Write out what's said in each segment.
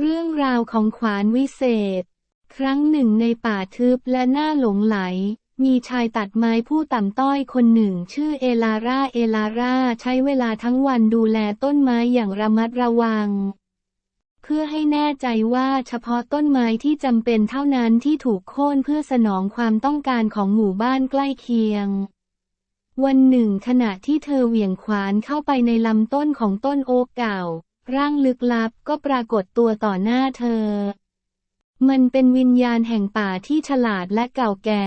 เรื่องราวของขวานวิเศษ ครั้งหนึ่งในป่าทึบและน่าหลงไหล มีชายตัดไม้ผู้ต่ำต้อยคนหนึ่ง ชื่อเอลาร่า เอลาร่าใช้เวลาทั้งวันดูแลต้นไม้อย่างระมัดระวัง เพื่อให้แน่ใจว่าเฉพาะต้นไม้ที่จำเป็นเท่านั้นที่ถูกโค่นเพื่อสนองความต้องการของหมู่บ้านใกล้เคียงวันหนึ่งขณะที่เธอเหวี่ยงขวานเข้าไปในลำต้นของต้นโอ๊กเก่า ร่างลึกลับก็ปรากฏตัวต่อหน้าเธอ มันเป็นวิญญาณแห่งป่าที่ฉลาดและเก่าแก่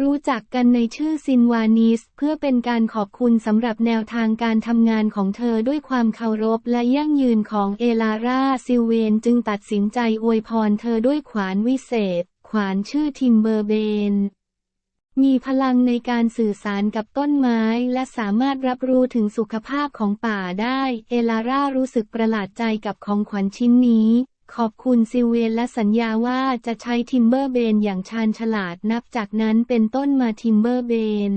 รู้จักกันในชื่อซินวานิส เพื่อเป็นการขอบคุณสำหรับแนวทางการทำงานของเธอด้วยความเคารพและยั่งยืนของเอลาร่าซิเวนจึงตัดสินใจอวยพรเธอด้วยขวานวิเศษ ขวานชื่อทิมเบอร์เบน มีพลังในการสื่อสารกับต้นไม้และสามารถรับรู้ถึงสุขภาพของป่าได้ เอลาร่ารู้สึกประหลาดใจกับของขวัญชิ้นนี้ ขอบคุณซิเวนและสัญญาว่าจะใช้ทิมเบอร์เบนอย่างชาญฉลาดนับจากนั้นเป็นต้นมาทิมเบอร์เบน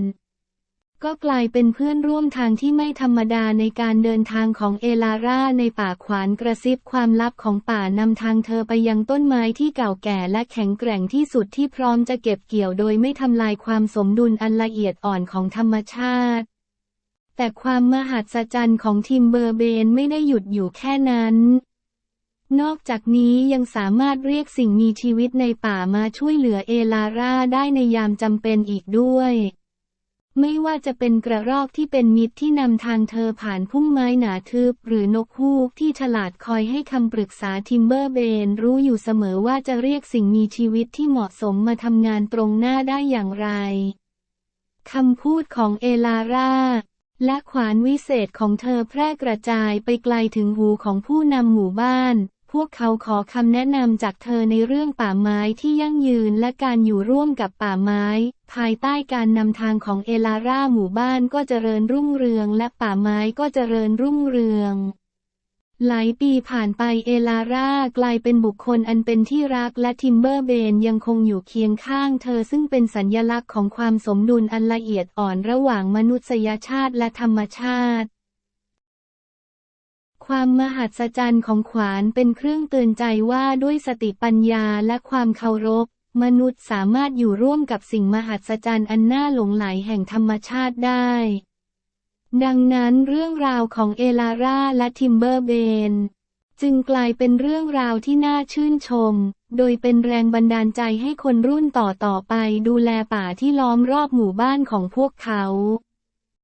ก็กลายเป็นเพื่อนร่วมทางที่ไม่ธรรมดาในการเดินทางของเอลาร่าในป่าขวานกระซิบความลับของป่านำทางเธอไปยังต้นไม้ที่เก่าแก่และแข็งแกร่งที่สุดที่พร้อมจะเก็บเกี่ยวโดยไม่ทำลายความสมดุลอันละเอียดอ่อนของธรรมชาติ แต่ความมหัศจรรย์ของทิมเบอร์เบนไม่ได้หยุดอยู่แค่นั้นนอกจากนี้ยังสามารถเรียกสิ่งมีชีวิตในป่ามาช่วยเหลือเอลาร่าได้ในยามจำเป็นอีกด้วย ไม่ว่าจะเป็นกระรอกที่เป็นมิตรที่นำทางเธอผ่านพุ่มไม้หนาทึบ หรือนกฮูกที่ฉลาดคอยให้คำปรึกษาทิมเบอร์เบนรู้อยู่เสมอว่าจะเรียกสิ่งมีชีวิตที่เหมาะสมมาทำงานตรงหน้าได้อย่างไรคำพูดของเอลาร่าและขวานวิเศษของเธอแพร่กระจายไปไกลถึงหูของผู้นำหมู่บ้าน พวกเขาขอคำแนะนำจากเธอในเรื่องป่าไม้ที่ยั่งยืนและการอยู่ร่วมกับป่าไม้ ภายใต้การนำทางของเอลาร่าหมู่บ้านก็เจริญรุ่งเรืองและป่าไม้ก็เจริญรุ่งเรืองหลายปีผ่านไปเอลาร่ากลายเป็นบุคคลอันเป็นที่รักและทิมเบอร์เบนยังคงอยู่เคียงข้างเธอซึ่งเป็นสัญญลักษณ์ของความสมดุลอันละเอียดอ่อนระหว่างมนุษยชาติและธรรมชาติ ความมหัศจรรย์ของขวานเป็นเครื่องเตือนใจว่าด้วยสติปัญญาและความเคารพ มนุษย์สามารถอยู่ร่วมกับสิ่งมหัศจรรย์อันน่าหลงไหลแห่งธรรมชาติได้ ดังนั้นเรื่องราวของเอลาร่าและทิมเบอร์เบน จึงกลายเป็นเรื่องราวที่น่าชื่นชม โดยเป็นแรงบันดาลใจให้คนรุ่นต่อๆไปดูแลป่าที่ล้อมรอบหมู่บ้านของพวกเขา